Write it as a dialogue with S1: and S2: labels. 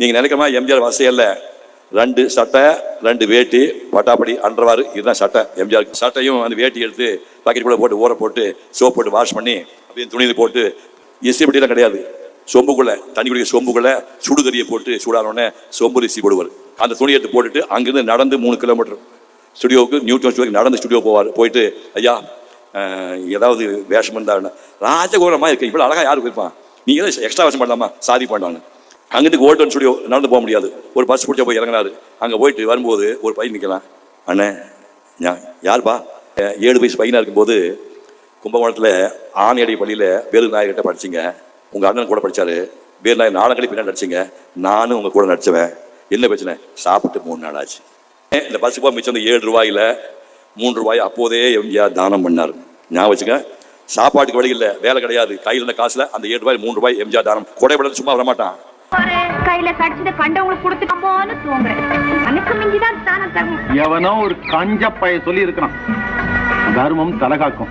S1: நீங்கள் நினைக்கிற மாதிரி எம்ஜிஆர் இல்லை. ரெண்டு சட்டை ரெண்டு வேட்டி பட்டாப்படி அன்றவாறு இதுதான் சட்டை. எம்ஜிஆர் சட்டையும் அந்த வேட்டி எடுத்து பாக்கெட் கூட போட்டு ஊற போட்டு சோப் போட்டு வாஷ் பண்ணி அப்படியே துணியில் போட்டு இசை கிடையாது. சொம்புக்குள்ள தண்ணி குடிக்க சொம்புக்குள்ள சுடுதறியை போட்டு சூடானோடனே சொம்பு ரிசி போடுவார். அந்த துணி எடுத்து போட்டுட்டு அங்கிருந்து நடந்து மூணு கிலோமீட்டர் ஸ்டுடியோவுக்கு நியூட்டன் ஸ்டுடியோக்கு நடந்து ஸ்டுடியோ போவார். போயிட்டு ஐயா ஏதாவது வேஷம் இருந்தாருன்னு ராஜகோரமாக இருக்கு இவ்வளோ அழகாக யாருக்கு இருப்பான் நீங்கள் எக்ஸ்ட்ரா வேஷம் பண்ணலாமா? சாதி பண்ணாங்க அங்கிட்டு கோல்டன் ஸ்டுடியோ நடந்து போக முடியாது. ஒரு பஸ் பிடிச்சா போய் இறங்கினாரு. அங்கே போயிட்டு வரும்போது ஒரு பையன் நிற்கலாம் அண்ணே யார்பா யாருப்பா? ஏழு வயசு பையனாக இருக்கும்போது கும்பகோணத்தில் ஆணையடி பள்ளியில் வேலு நாயகிட்ட படிச்சிங்க. உங்கள் அண்ணன் கூட படிச்சாரு. வேலு நாயர் நாடகடி பின்னாடி நடிச்சிங்க. நானும் உங்கள் கூட நடிச்சுவேன். என்ன பிரச்சனை? சாப்பிட்டு மூணு நாள் ஆச்சு. ஏன் இந்த பஸ் போக மிச்சம் இந்த ஏழு ரூபாயில் மூன்று ரூபாய் அப்போதே எம்ஜிஆர் தானம் பண்ணார். ஞாபகம் வச்சுக்க. சாப்பாட்டுக்கு வழி இல்லை. வேலை கிடையாது. கையில் இருந்த காசில் அந்த ஏழு ரூபாய் மூணு ரூபாய் எம்ஜிஆர் தானம். கொடை விட சும்மா வரமாட்டான்
S2: கையில கடிச்சத கண்டவங்களுக்கு கொடுத்துட்டோமோன்னு தூங்குறேன் எனக்கு மிஞ்சிதான் தானே தரும்
S3: எவனோ ஒரு கஞ்ச பைய சொல்லி இருக்கிறான் தர்மம் தலகாக்கும்